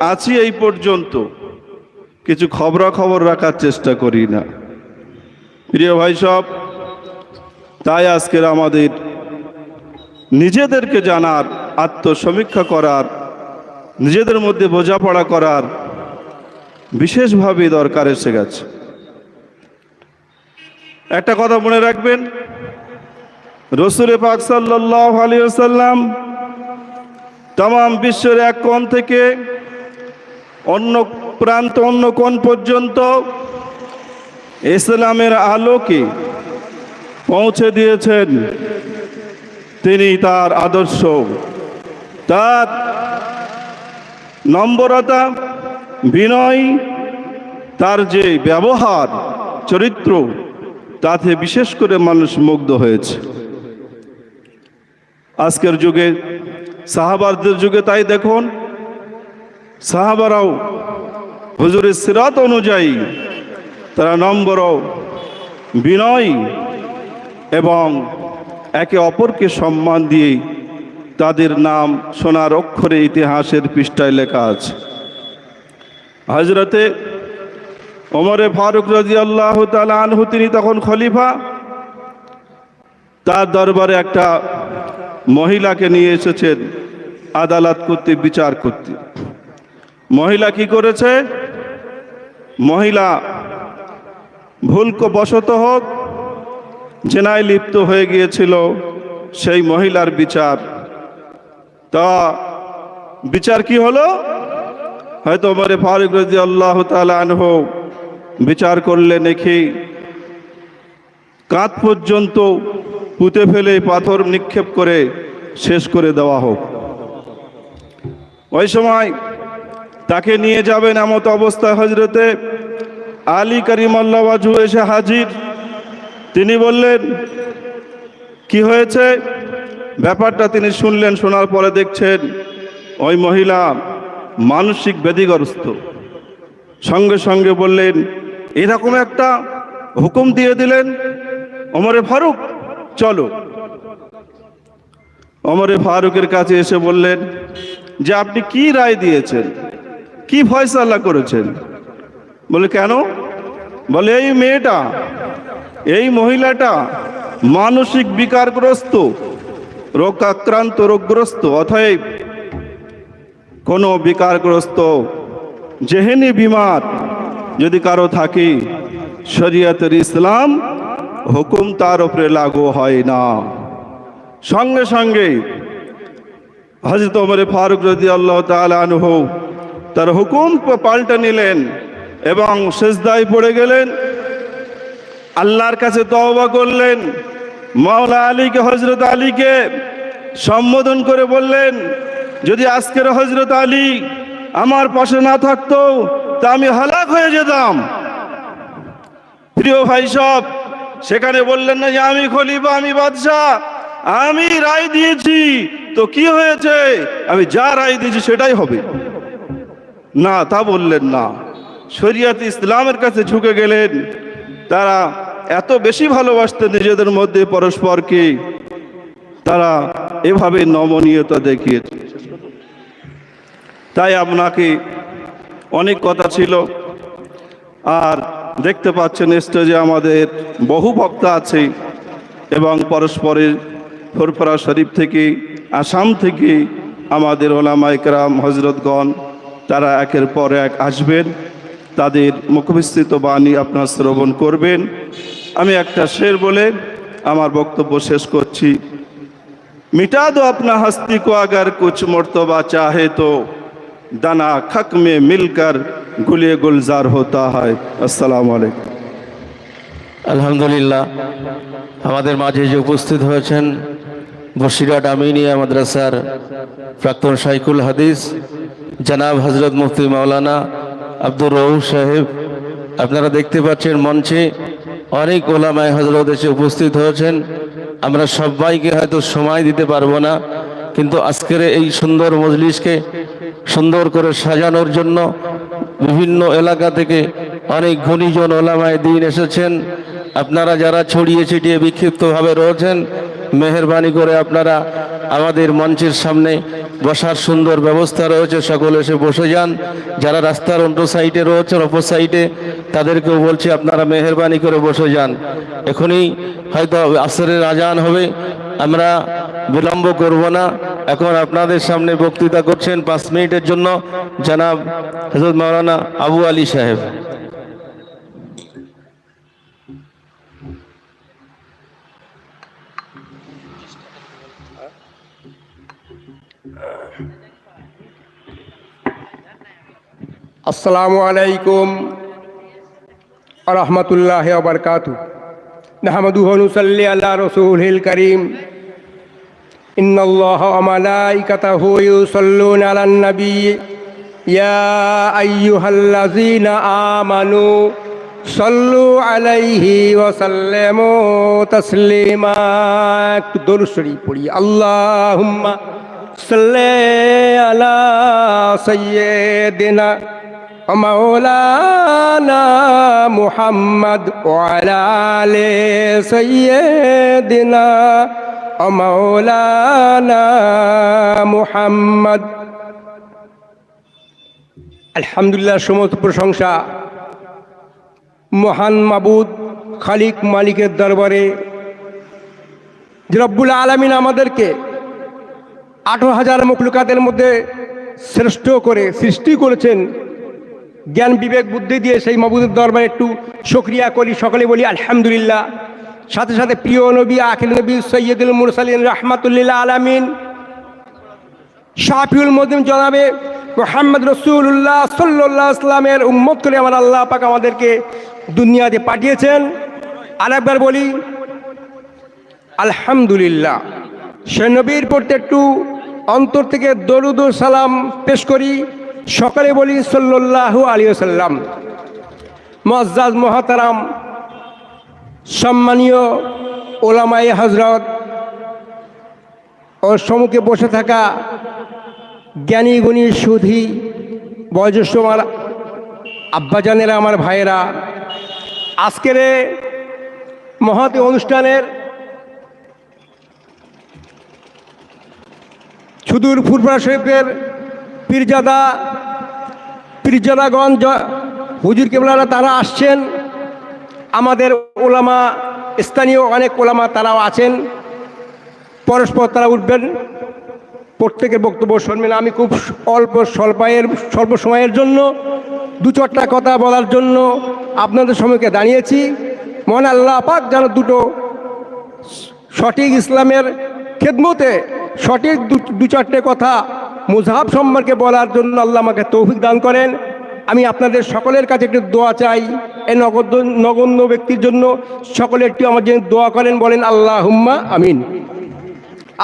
আছি এই পর্যন্ত। কিছু খবরাখবর রাখার চেষ্টা করি না। প্রিয় ভাই সব, তাই আজকের আমাদের নিজেদেরকে জানার, আত্মসমীক্ষা করার, নিজেদের মধ্যে বোঝাপড়া করার বিশেষভাবে দরকার এসে গেছে। একটা কথা মনে রাখবেন, রসুল পাক সাল্লাহ আলিয়াল্লাম তাম বিশ্বের এক কোণ থেকে অন্য প্রান্ত, অন্য কোণ পর্যন্ত ইসলামের আলোকে পৌঁছে দিয়েছেন তিনি তার আদর্শ। তার নম্বরতা, বিনয়, তার যে ব্যবহার, চরিত্র, তাতে বিশেষ করে মানুষ মুগ্ধ হয়েছে। আজকের যুগে সাহাবারদের যুগে তাই দেখুন সাহাবারাও হুজুরের সিরাত অনুযায়ী তারা নম্বর বিনয় এবং একে অপরকে সম্মান দিয়ে তাদের নাম সোনার অক্ষরে ইতিহাসের পৃষ্ঠায় লেখা আছে। হজরতে ওমরে ফারুক রাজি আল্লাহ আনহু, তিনি তখন খলিফা, তার দরবারে একটা মহিলাকে নিয়ে এসেছেন আদালত করতে বিচার করতে মহিলা কি করেছে? মহিলা ভুলক বশত হোক, জেনায় লিপ্ত হয়ে গিয়েছিল সেই মহিলার বিচার। তা বিচার কি হলো? হয়তো আমারে ফারুক রাজি আল্লাহ আনহ বিচার করলে নাকি কাঁধ পর্যন্ত পুঁতে ফেলে পাথর নিক্ষেপ করে শেষ করে দেওয়া হোক। ওই সময় তাকে নিয়ে যাবেন এমত অবস্থায় হজরতে আলী করিম এসে হাজির। তিনি বললেন, কি হয়েছে? ব্যাপারটা তিনি শুনলেন, শোনার পরে দেখছেন, ওই মহিলা মানসিক ব্যাধিগ্রস্ত। সঙ্গে সঙ্গে বললেন, এরকম একটা হুকুম দিয়ে দিলেন অমরে ফারুক, চলো। ওমরে ফারুকের কাছে এসে বললেন, যে আপনি কি রায় দিয়েছেন? কি ফয়সালা করেছেন? বলে, কেন? বলে, এই মেয়েটা, এই মহিলাটা মানসিক বিকারগ্রস্ত রোগ আক্রান্ত রোগগ্রস্ত অথব কোনো বিকারগ্রস্ত, জেহেনি বিমার যদি কারও থাকে, শরিয়তের ইসলাম হুকুম তার উপরে লাগু হয় না। সঙ্গে সঙ্গে হজরত ওমরে ফারুক রাজি আল্লাহ তালহ তার হুকুম পাল্টে নিলেন এবং শেষদায় পড়ে গেলেন। আল্লাহর কাছে তওবা করলেন। মাওলা আলীকে হজরত আলীকে সম্বোধন করে বললেন, যদি আজকের হজরত আলী আমার পাশে না থাকতো, তা আমি হালাক হয়ে যেতাম। প্রিয় ভাই সব, সেখানে বললেন না, যে আমি খলিফা, আমি বাদশাহ, আমি রায় দিয়েছি। তো কি হয়েছে? আমি যা রায় দিয়েছি সেটাই হবে। না, তা বললেন না। শরিয়াত ইসলামের কাছে ঝুঁকে গেলেন। তারা এত বেশি ভালোবাসতেন নিজেদের মধ্যে পরস্পরকে। তারা এভাবে নমনীয়তা দেখিয়েছে। তাই আপনাকে অনেক কথা ছিল। আর দেখতে পাচ্ছেন স্টেজে আমাদের বহু বক্তা আছে এবং পরস্পরের ফুরফরা শরীফ থেকে, আসাম থেকে আমাদের ওলামা একরাম হজরতগণ তারা একের পর এক আসবেন, তাদের মুখবিস্তৃত বাণী আপনার শ্রবণ করবেন। আমি একটা শের বলে আমার বক্তব্য শেষ করছি। মিটা দো আপনা হস্তি কো আগার কুচ মর্তবা চাহে তো, দানা খক মে মিলকার গুলিয়ে গুলজার হতা হয়। আসসালাম আলাইকুম। আলহামদুলিল্লাহ, আমাদের মাঝে যে উপস্থিত হয়েছেন বসিরাট আমিনিয়া মাদ্রাসার প্রাক্তন সাইকুল হাদিস জানাব হজরত মুফতি মাওলানা আব্দুর রৌফ সাহেব, আপনারা দেখতে পাচ্ছেন মঞ্চে অনেক ওলামায় হজরত এসে উপস্থিত হয়েছেন। আমরা সবাইকে হয়তো সময় দিতে পারব না, কিন্তু আজকের এই সুন্দর মজলিসকে সুন্দর করে সাজানোর জন্য বিভিন্ন এলাকা থেকে অনেক ঘনিজন ওলামায় দিন এসেছেন। আপনারা যারা ছড়িয়ে ছিটিয়ে বিক্ষিপ্তভাবে রয়েছেন মেহরবানি করে আপনারা আমাদের মঞ্চের সামনে বসার সুন্দর ব্যবস্থা রয়েছে। সকলে এসে বসে যান। যারা রাস্তার অন্য সাইডে রয়েছেন, অপর সাইডে, তাদেরকেও বলছি আপনারা মেহরবানি করে বসে যান। এখনই হয়তো আসরের আজান হবে। আমরা বিলম্ব করব না। এখন আপনাদের সামনে বক্তৃতা করছেন পাঁচ মিনিটের জন্য জনাব হজরত মাওলানা আবু আলী সাহেব। আসসালামু আলাইকুম রহমতুল্লাহ বরকাত নহমদুহনুসল্লি আল্লাহ রসুল করিম إن الله وملائكته يصلون على النبي يا أيها الذين آمنوا صلوا عليه وسلموا تسليما دور شريف পড়ি اللهم صل على سيدنا مولانا محمد وعلى آل سيدنا مولانا محمد আলহামদুলিল্লাহ সমস্ত প্রশংসা মহান মাবুদ খালিক মালিকের দরবারে যে রব্বুল আলমিন আমাদেরকে আঠারো হাজার মকলুকাতের মধ্যে শ্রেষ্ঠ করে সৃষ্টি করেছেন জ্ঞান, বিবেক, বুদ্ধি দিয়ে সেই মাবুদের দরবারে একটু সক্রিয়া করি। সকলে বলি, আলহামদুলিল্লাহ। সাথে সাথে প্রিয় নবী আখিল নবী, সৈয়দুল মুরসালিন রহমাতুল্লিল্লাহ আলামিন, শাফিউল মদিম জনাবে মোহাম্মদ রসুল্লাহ সাল্লাহ ইসলামের উম্মত করে আমার আল্লাহ পাক আমাদেরকে দুনিয়াতে পাঠিয়েছেন। আরেকবার বলি, আলহামদুলিল্লাহ। সে নবীর পড়তে একটু অন্তর থেকে দরুদ সালাম পেশ করি। সকালে বলি সাল্লাল্লাহু আলিয়া সাল্লাম মজ্জাজ মহাতারাম, সম্মানীয় ওলামাই হজরত ওর সম্মুখে বসে থাকা জ্ঞানী গুণী সুধি বয়োজ্যেষ্ঠ আমার আব্বাজানেরা, আমার ভাইয়েরা, আজকের এ মহৎ অনুষ্ঠানের সুদূর ফুরফুরা শরীফের পীরজাদা পীরজাদাগঞ্জ হুজুর কেবলারা তারা আসছেন। আমাদের ওলামা, স্থানীয় অনেক ওলামা তারাও আছেন। পরস্পর তারা উঠবেন। প্রত্যেকের বক্তব্য শুনবেন। আমি খুব অল্প স্বল্পায়ের, স্বল্প সময়ের জন্য, দু চারটা কথা বলার জন্য আপনাদের সময়কে দাঁড়িয়েছি। মনে আল্লাহ পাক যেন দুটো সঠিক ইসলামের খেদমতে সঠিক দু- দু চারটে কথা মুজাহাব সম্পর্কে বলার জন্য আল্লাহ আমাকে তৌফিক দান করেন। আমি আপনাদের সকলের কাছে একটু দোয়া চাই। এই নগদ নগণ্য ব্যক্তির জন্য সকলে একটু আমার জন্য দোয়া করেন, বলেন আল্লাহ হুম্মা আমিন।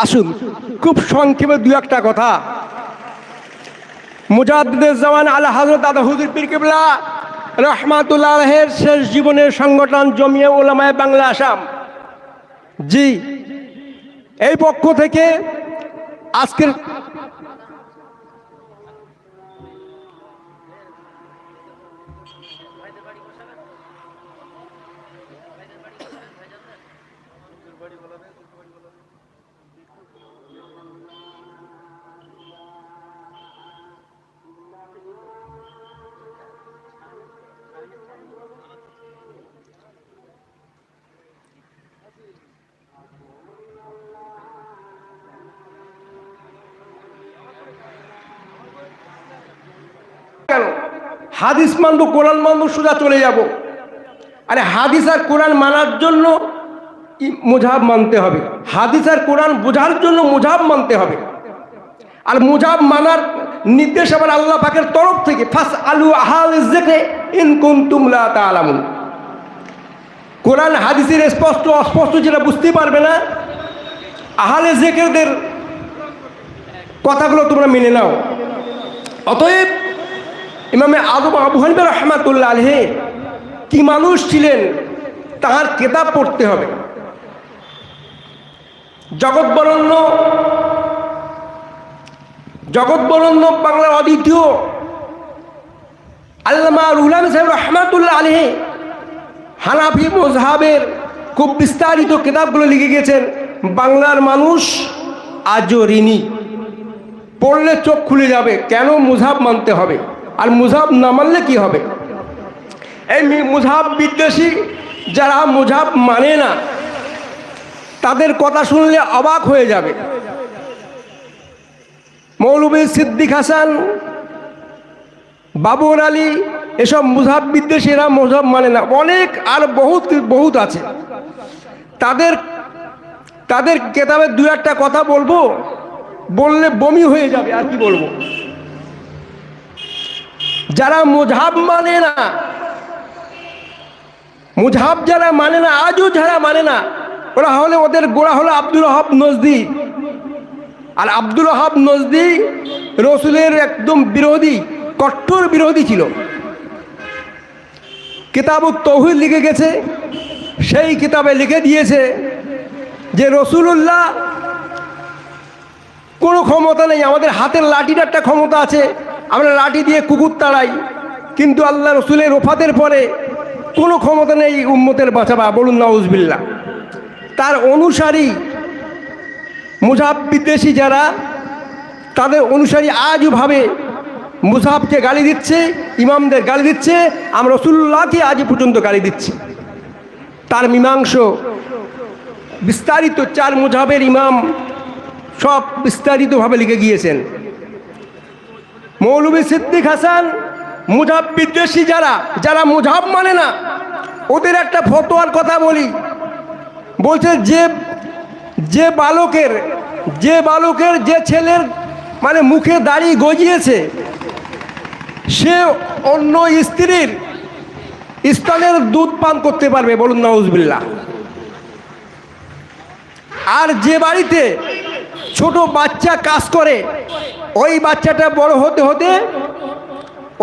আসুন, খুব সংক্ষেপে দু একটা কথা। মুজাদ্দের জামান আল্লাহ হজরত আদা হুজুর পীর রহমাতুল্লাহের শেষ জীবনের সংগঠন জমিয়ে ওলামায় বাংলা আসাম। জি, এই পক্ষ থেকে আজকের কেন? হাদিস মানবো কোরআন মানবো সোজা চলে যাব। আরে হাদিস আর কোরআন মানার জন্য মুজাহাব মানতে হবে। হাদিস আর কোরআন বোঝার জন্য মুজাব মানতে হবে। আর মুজাব মানার নির্দেশ আবার আল্লাহ পাকের তরফ থেকে ফাস আলু আহাল কোরআন, হাদিসের স্পষ্ট, অস্পষ্ট যেটা বুঝতে পারবে না, আহালে জেকেরদের কথাগুলো তোমরা মেনে নাও। অতএব ইমামে আদম আবু হানিফা রহমাতুল্লাহ আলহে কি মানুষ ছিলেন, তাহার কেতাব পড়তে হবে। জগৎ বরণ্য জগৎ বরণ্য বাংলার অদ্বিতীয় আল্লামা রুলাম সাহেব রহমাতুল্লাহ আলহে হানাফি মোজহাবের খুব বিস্তারিত কেতাবগুলো লিখে গেছেন, বাংলার মানুষ আজও ঋণী। পড়লে চোখ খুলে যাবে, কেন মুজাব মানতে হবে? আর মুজাব না মানলে কি হবে? এই মুজাব বিদ্বেষী যারা মুজাব মানে না কথা শুনলে অবাক হয়ে যাবে। মৌলবী সিদ্দিক হাসান, বাবুর আলী, এসব মুজাব বিদ্বেষীরা মুজাব মানে না। অনেক আর বহুত বহুত আছে। তাদের তাদের কেতাবের দু একটা কথা বলব, বললে বমি হয়ে যাবে, আর কি বলব। যারা মুজাব মানে না মুজাব যারা মানে না, আজও যারা মানে না ওরা হলে ওদের গোড়া হলো আব্দুল হব নজদি। আর আব্দুল হব নজদি রসুলের একদম বিরোধী কঠোর বিরোধী ছিল। কিতাব তৌহিদ লিখে গেছে, সেই কিতাবে লিখে দিয়েছে যে রসুলুল্লাহ, কোনো ক্ষমতা নেই, আমাদের হাতের লাঠির একটা ক্ষমতা আছে, আমরা লাঠি দিয়ে কুকুর তাড়াই, কিন্তু আল্লাহ রসুলের ওফাতের পরে কোনো ক্ষমতা নেই উম্মতের বাঁচাবা বলুন নাউজবিল্লা তার অনুসারী মুজাব বিদ্বেষী যারা, তাদের অনুসারী আজও ভাবে মুসাহাবকে গালি দিচ্ছে, ইমামদের গালি দিচ্ছে, আমরা রসুল্লাহকে আজ পর্যন্ত গালি দিচ্ছি। তার মীমাংস বিস্তারিত চার মুজাবের ইমাম সব বিস্তারিতভাবে লিখে গিয়েছেন। মৌলভী সিদ্দিক হাসান মুজাব বিদ্বেষী যারা যারা মুজাব মানে না, ওদের একটা ফতোয়ার কথা বলি। বলছে যে যে বালকের যে বালকের যে ছেলের মানে মুখে দাড়ি গজিয়েছে, সে অন্য স্ত্রীর স্তনের দুধ পান করতে পারবে, বলুন নওয়াজবিল্লা আর যে বাড়িতে ছোট বাচ্চা কাজ করে, ওই বাচ্চাটা বড় হতে হতে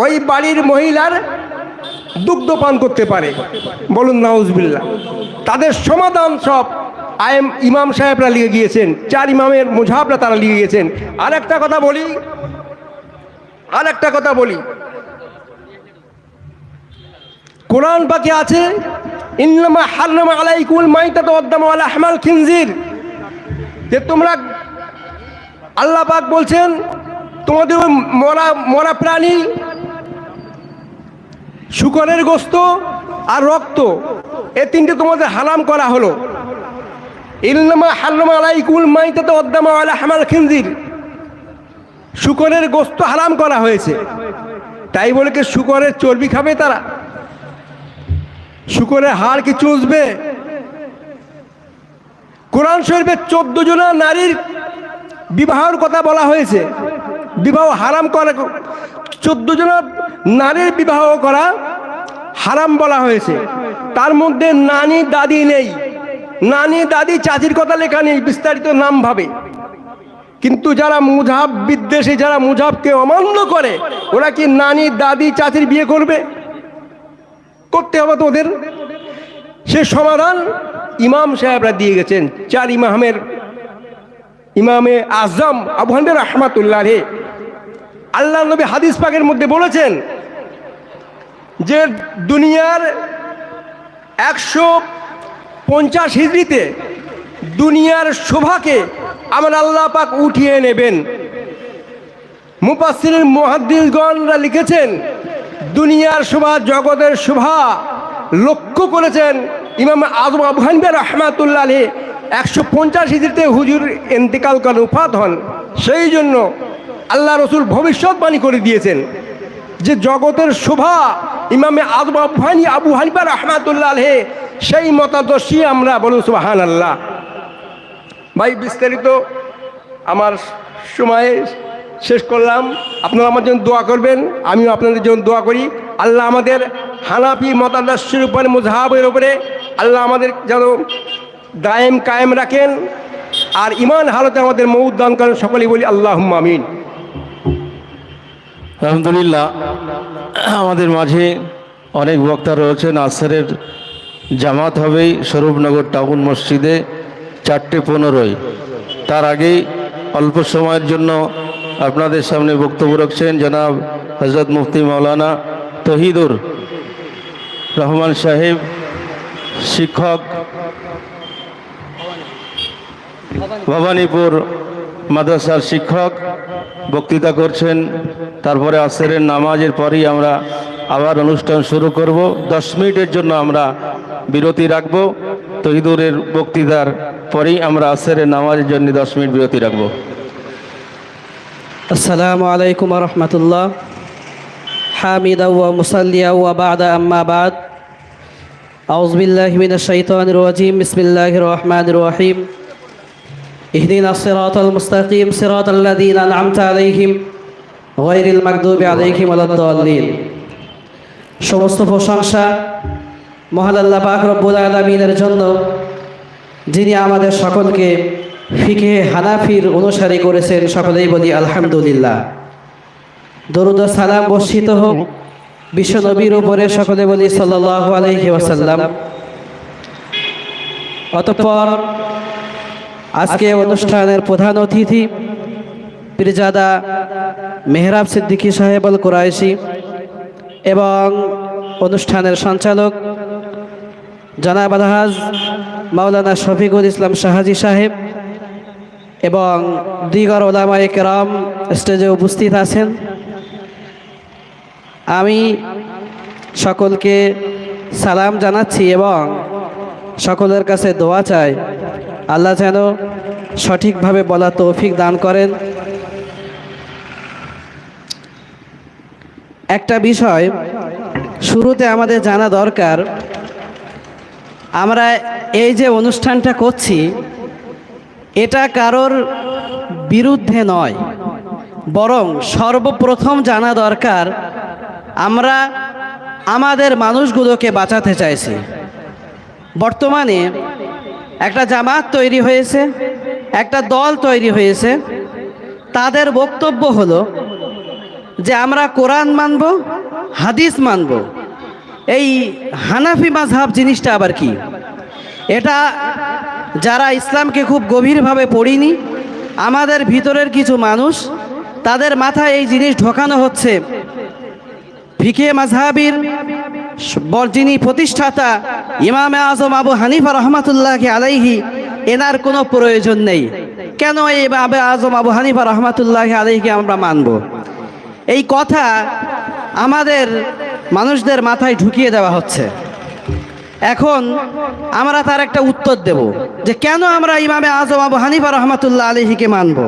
ওই বাড়ির মহিলার দুগ্ধ পান করতে পারে। বলুন নাউজবিল্লা তাদের সমাধান সব আইএম ইমাম সাহেবরা লিখে গিয়েছেন, চার ইমামের মুজাবরা তারা লিখে গিয়েছেন। আর একটা কথা বলি আর একটা কথা বলি। কোরআন পাকে আছে, ইন্নামা হারনামা আলাইকুল মাইতা তো আলা হামাল খিনজির। যে তোমরা আল্লাহ পাক বলছেন, তোমাদের মরা মরা প্রাণী শুকরের গোস্ত আর রক্ত, এ তিনটে তোমাদের হারাম করা হলো। হামাল শুকরের গোস্ত হারাম করা হয়েছে। তাই বলে কি শুকরের চর্বি খাবে তারা? শুকরের হাড় কি চুষবে? কোরআন শরীফের চোদ্দ জনা নারীর বিবাহের কথা বলা হয়েছে। বিবাহ হারাম করা চোদ্দ জনা নারীর বিবাহ করা হারাম বলা হয়েছে। তার মধ্যে নানি দাদি নেই। নানি দাদি চাচির কথা লেখা নেই, বিস্তারিত নাম ভাবে। কিন্তু যারা মুজাব বিদ্বেষী, যারা মুজাবকে অমান্য করে, ওরা কি নানি দাদি চাচির বিয়ে করবে? করতে হবে তো ওদের। সে সমাধান ইমাম সাহেবরা দিয়ে গেছেন। চার ইমামের, ইমামে আজম আবু হানিফা রহমাতুল্লাহ রে আল্লাহ নবী হাদিস পাকের মধ্যে বলেছেন যে দুনিয়ার একশো পঞ্চাশ হিজড়িতে দুনিয়ার শোভাকে আমার আল্লাহ পাক উঠিয়ে নেবেন। মুপাসির মহাদ্দিসগণরা লিখেছেন, দুনিয়ার শোভা জগতের শোভা লক্ষ্য করেছেন ইমাম আজম আবু রহমাতুল্লাহ আলী একশো পঞ্চাশ হিজড়িতে হুজুর এন্তেকাল করেন উফাত হন। সেই জন্য আল্লাহ রসুল ভবিষ্যৎবাণী করে দিয়েছেন যে জগতের শোভা ইমামে আজম আবু হানি, আবু হানিফা রহমাতুল্লাহ আলহে সেই মতাদর্শী আমরা বলুন সুবাহান আল্লাহ ভাই, বিস্তারিত আমার সময় শেষ করলাম। আপনারা আমার জন্য দোয়া করবেন, আমিও আপনাদের জন্য দোয়া করি। আল্লাহ আমাদের হানাফি মতাদর্শের উপরে, মুজাহাবের উপরে আল্লাহ আমাদের যেন দায়েম কায়েম রাখেন। আর ইমান হালতে আমাদের মৌদ দান করেন, সকলেই বলি আল্লাহ আমিন। আলহামদুলিল্লাহ, আমাদের মাঝে অনেক বক্তা রয়েছেন। আসরের জামাত হবেই স্বরূপনগর টাউন মসজিদে চারটে পনেরোই তার আগেই অল্প সময়ের জন্য আপনাদের সামনে বক্তব্য রাখছেন জনাব হজরত মুফতি মাওলানা তহিদুর রহমান সাহেব, শিক্ষক ভবানীপুর মাদ্রাসার শিক্ষক বক্তৃতা করছেন। তারপরে আসেরের নামাজের পরেই আমরা আবার অনুষ্ঠান শুরু করব। দশ মিনিটের জন্য আমরা বিরতি রাখব। তহিদুরের বক্তৃতার পরেই আমরা আসেরের নামাজের জন্য দশ মিনিট বিরতি রাখব। আসসালামু আলাইকুম রহমতুল্লাহ। হামিদা ওয়া মুসাল্লিয়া ওয়া বাদা আম্মা আউজবিল্লাহ মিনাশ রহিম। اهدنا الصراط المستقيم صراط الذين أنعمت عليهم غير المغضوب عليهم ولا الضالين সমস্ত প্রশংসা মহান আল্লাহ পাক রব্বুল আলমিনের জন্য যিনি আমাদের সকলকে ফিকে হানাফির অনুসারী করেছেন সকলেই বলি আলহামদুলিল্লাহ দরুদ ও সালাম বর্ষিত হোক বিশ্ব নবীর উপরে সকলে বলি সাল্লাহ আলহি ওয়াসাল্লাম অতঃপর আজকে অনুষ্ঠানের প্রধান অতিথি পীরজাদা মেহরাব সিদ্দিকী সাহেব আল কুরাইশি এবং অনুষ্ঠানের সঞ্চালক জনাব আলহাজ মাওলানা শফিকুল ইসলাম শাহাজি সাহেব এবং দিগর ওলামায়ে কেরাম স্টেজে উপস্থিত আছেন। আমি সকলকে সালাম জানাচ্ছি এবং সকলের কাছে দোয়া চাই। আল্লাহ যেন সঠিকভাবে বলা তৌফিক দান করেন। একটা বিষয় শুরুতে আমাদের জানা দরকার, আমরা এই যে অনুষ্ঠানটা করছি, এটা কারোর বিরুদ্ধে নয়, বরং সর্বপ্রথম জানা দরকার আমরা আমাদের মানুষগুলোকে বাঁচাতে চাইছি। বর্তমানে একটা জামাত তৈরি হয়েছে, একটা দল তৈরি হয়েছে। তাদের বক্তব্য হলো যে আমরা কোরআন মানব, হাদিস মানব। এই হানাফি মাঝহাব জিনিসটা আবার কি? এটা যারা ইসলামকে খুব গভীরভাবে পড়িনি, আমাদের ভিতরের কিছু মানুষ, তাদের মাথায় এই জিনিস ঢোকানো হচ্ছে। ফিকে মাঝহাবির যিনি প্রতিষ্ঠাতা ইমামে আজম আবু হানিফা রহমাতুল্লাহকে আলাইহি, এনার কোনো প্রয়োজন নেই। কেন এই ইমামে আজম আবু হানিফা রহমাতুল্লাহ আলাইহিকে আমরা মানব? এই কথা আমাদের মানুষদের মাথায় ঢুকিয়ে দেওয়া হচ্ছে। এখন আমরা তার একটা উত্তর দেব, যে কেন আমরা ইমামে আজম আবু হানিফা রহমাতুল্লাহ আলহিকে মানব?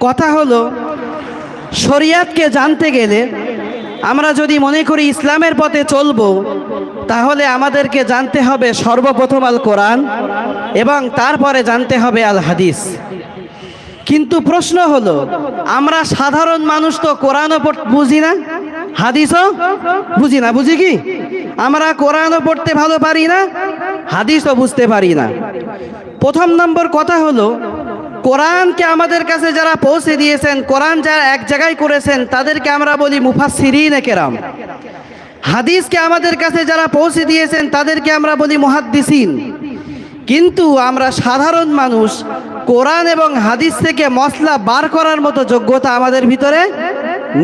কথা হলো, শরিয়াতকে জানতে গেলে আমরা যদি মনে করি ইসলামের পথে চলবো, তাহলে আমাদেরকে জানতে হবে সর্বপ্রথম আল কোরআন এবং তারপরে জানতে হবে আল হাদিস। কিন্তু প্রশ্ন হলো, আমরা সাধারণ মানুষ তো কোরআনও বুঝি না? হাদিসও? বুঝি না, বুঝি কি? আমরা কোরআনও পড়তে ভালো পারি না, হাদিসও বুঝতে পারি না। প্রথম নম্বর কথা হলো কোরআনকে আমাদের কাছে যারা পৌঁছে দিয়েছেন, কোরআন যারা এক জায়গায় করেছেন, তাদেরকে আমরা বলি মুফাসিরিন কেরাম। হাদিসকে আমাদের কাছে যারা পৌঁছে দিয়েছেন, তাদেরকে আমরা বলি মুহাদ্দিসিন। কিন্তু আমরা সাধারণ মানুষ, কোরআন এবং হাদিস থেকে মশলা বার করার মতো যোগ্যতা আমাদের ভিতরে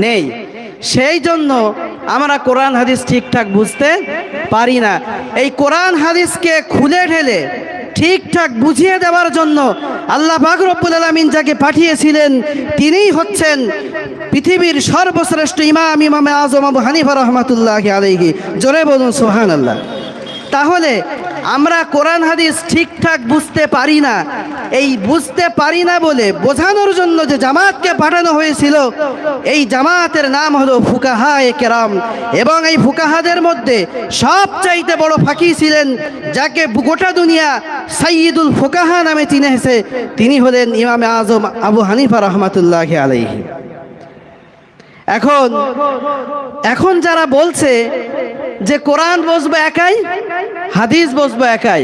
নেই। সেই জন্য আমরা কোরআন, হাদিস ঠিকঠাক বুঝতে পারি না। এই কোরআন, হাদিসকে খুলে ঢেলে ঠিকঠাক বুঝিয়ে দেওয়ার জন্য আল্লাহ বাগরবুল আলমিন যাকে পাঠিয়েছিলেন, তিনিই হচ্ছেন পৃথিবীর সর্বশ্রেষ্ঠ ইমাম, ইমামে আজম আবু হানিফা রহমাতুল্লাহ আলাইহি। জোরে বলুন সোহান আল্লাহ তাহলে আমরা কোরআন হাদিস ঠিকঠাক বুঝতে পারি না। এই বুঝতে পারি না বলে বোঝানোর জন্য যে জামাতকে পাঠানো হয়েছিল, এই জামাতের নাম হলো ফুকাহা এ কেরাম। এবং এই ফুকাহাদের মধ্যে সবচাইতে বড় ফাঁকি ছিলেন যাকে গোটা দুনিয়া সাইয়দুল ফুকাহা নামে চিনেছে, তিনি হলেন ইমামে আজম আবু হানিফা রহমাতুল্লাহ আলাইহি। এখন এখন যারা বলছে যে কোরআন বসবো একাই, হাদিস বসবো একাই।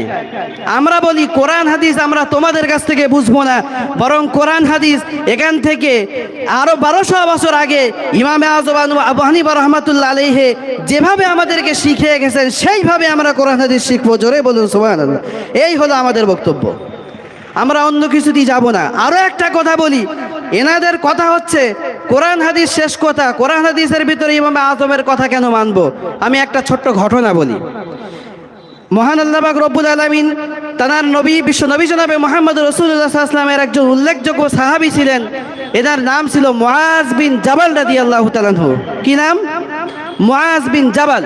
আমরা বলি, কোরআন হাদিস আমরা তোমাদের কাছ থেকে বুঝব না, বরং কোরআন হাদিস এখান থেকে আরও বারোশো বছর আগে ইমামে আজম আবু হানিফা রহমাতুল্লাহ আলহে যেভাবে আমাদেরকে শিখিয়ে গেছেন, সেইভাবে আমরা কোরআন হাদিস শিখব। জোরে বলুন সোমান এই হলো আমাদের বক্তব্য। আমরা অন্য কিছুতেই যাব না। আরও একটা কথা বলি, এনাদের কথা হচ্ছে কোরআন হাদিস শেষ কথা, কোরআন হাদিসের ভিতরে ইমামে আজমের কথা কেন মানবো? আমি একটা ছোট্ট ঘটনা বলি। মহান আল্লাহবাক রব্বুল আলমিন তানার নবী, বিশ্ব নবী জনাবে মোহাম্মদ রসুল্লাহ আসলামের একজন উল্লেখযোগ্য সাহাবি ছিলেন। এনার নাম ছিল মুআজ বিন জাবাল রাদি আল্লাহ তালানহু কি নাম? মুআজ বিন জাবাল।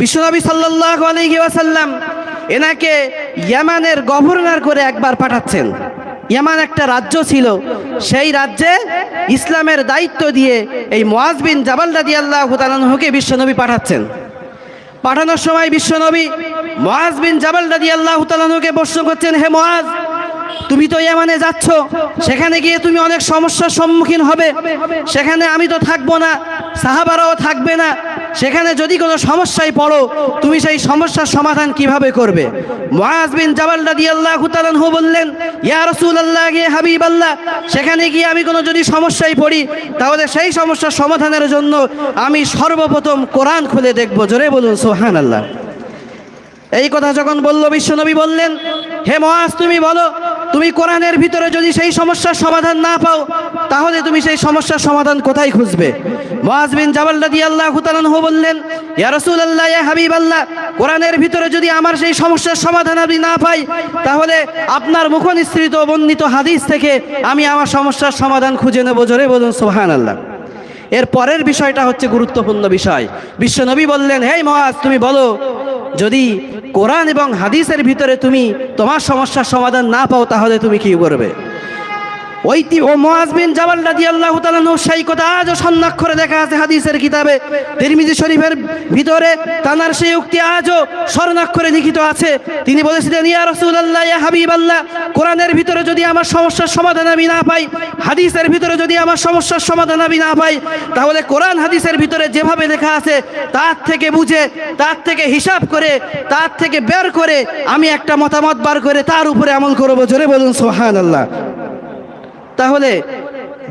বিশ্বনবী সাল্লাহ আলহি এনাকে ইয়ামানের গভর্নর করে একবার পাঠাচ্ছেন। ইয়ামান একটা রাজ্য ছিল। সেই রাজ্যে ইসলামের দায়িত্ব দিয়ে এই মুআজ বিন জাবাল রাদি আল্লাহ তালানহুকে বিশ্বনবী পাঠাচ্ছেন। পাঠানোর সময় বিশ্বনবী মুআজ বিন জাবাল রাদি আল্লাহ তালানুকে প্রশ্ন করছেন, হে মুআজ, তুমি তো ইয়ামানে যাচ্ছ, সেখানে গিয়ে তুমি অনেক সমস্যার সম্মুখীন হবে। সেখানে আমি তো থাকব না, সাহাবারাও থাকবে না সেখানে যদি কোনো সমস্যায় পড়ো, তুমি সেই সমস্যার সমাধান কীভাবে করবে? মুআজ বিন জাবাল রাদিয়াল্লাহু তাআলাহু বললেন, ইয়া রাসূলুল্লাহ গিয়ে হাবিব আল্লাহ সেখানে গিয়ে আমি কোনো যদি সমস্যায় পড়ি, তাহলে সেই সমস্যার সমাধানের জন্য আমি সর্বপ্রথম কোরআন খুলে দেখব। জোরে বলুন সোহান আল্লাহ এই কথা যখন বলল, বিশ্বনবী বললেন, হে মহাজ তুমি বলো তুমি কোরআনের ভিতরে যদি সেই সমস্যার সমাধান না পাও, তাহলে তুমি সেই সমস্যার সমাধান কোথায় খুঁজবে? মহাজ বিন জাবাল রাদি আল্লাহ হুতালানহু বললেন, ইয়া রসুল আল্লাহ ইয়া হাবিব আল্লাহ কোরআনের ভিতরে যদি আমার সেই সমস্যার সমাধান আমি না পাই, তাহলে আপনার মুখনিসৃত বর্ণিত হাদিস থেকে আমি আমার সমস্যার সমাধান খুঁজে নেব। জোরে বলুন সোহান আল্লাহ এর পরের বিষয়টা হচ্ছে গুরুত্বপূর্ণ বিষয়। বিশ্বনবী বললেন, হেই মহাজ তুমি বলো যদি কোরআন এবং হাদিসের ভিতরে তুমি তোমার সমস্যার সমাধান না পাও, তাহলে তুমি কি করবে? ওইটি ও মোয়াজ বিন জাবাল রাদিয়াল্লাহু তাআলা নু সেই কথা আজও সন্নাক্ষরে দেখা আছে হাদিসের কিতাবে। তিরমিজি শরীফের ভিতরে তানার সেই উক্তি আজও স্বর্ণাক্ষরে লিখিত আছে। তিনি বলেছিলেন, ইয়া রাসূলুল্লাহ, ইয়া হাবিবাল্লাহ, কোরআনের ভিতরে যদি আমার সমস্যার সমাধান আমি না পাই, হাদিসের ভিতরে যদি আমার সমস্যার সমাধান আমি না পাই, তাহলে কোরআন হাদিসের ভিতরে যেভাবে লেখা আছে, তার থেকে বুঝে, তার থেকে হিসাব করে, তার থেকে বের করে আমি একটা মতামত বার করে তার উপরে আমল করব। জোরে বলুন, সুবহানাল্লাহ। তাহলে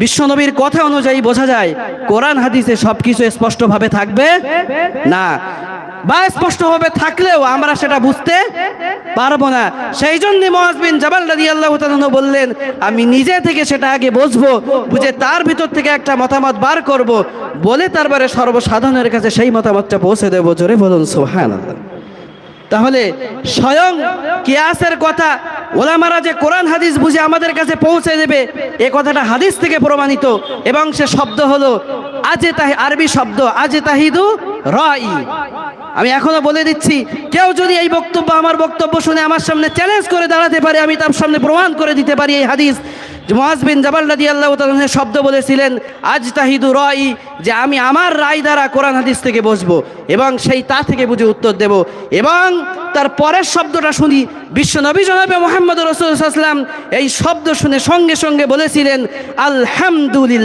বিশ্বনবীর কথা অনুযায়ী বোঝা যায়, কোরআন হাদিসে সব কিছু স্পষ্টভাবে থাকবে না। বা স্পষ্টভাবে থাকলেও আমরা সেটা বুঝতে পারব না। সেই জন্য আল্লাহ বললেন, আমি নিজে থেকে সেটা আগে বুঝব, বুঝে তার ভিতর থেকে একটা মতামত বার করব। বলে তারপরে সর্বসাধারণের কাছে সেই মতামতটা পৌঁছে দেবো। জোরে বলুন সোহান তাহলে স্বয়ং কিয়াসের কথা ওলামারা যে কোরআন হাদিস বুঝে আমাদের কাছে পৌঁছে দেবে, এ কথাটা হাদিস থেকে প্রমাণিত। এবং সে শব্দ হলো, আজে তাহি আরবি শব্দ, আজে তাহিদু রাই। আমি এখনও বলে দিচ্ছি, কেউ যদি এই বক্তব্য, আমার বক্তব্য শুনে আমার সামনে চ্যালেঞ্জ করে দাঁড়াতে পারে, আমি তার সামনে প্রমাণ করে দিতে পারি এই হাদিস। মোয়াজ বিন জাবাল আল্লাহ তাআলার শব্দ বলেছিলেন আজ তাহিদু রাই যে আমি আমার রায় দ্বারা কোরআন হাদিস থেকে বসবো এবং সেই তা থেকে বুঝে উত্তর দেব। এবং তার পরের শব্দটা শুনি বিশ্ব নবী জনাবে মোহাম্মদ রসুল এই শব্দ শুনে সঙ্গে সঙ্গে বলেছিলেন, আলহামদুলিল্লাহ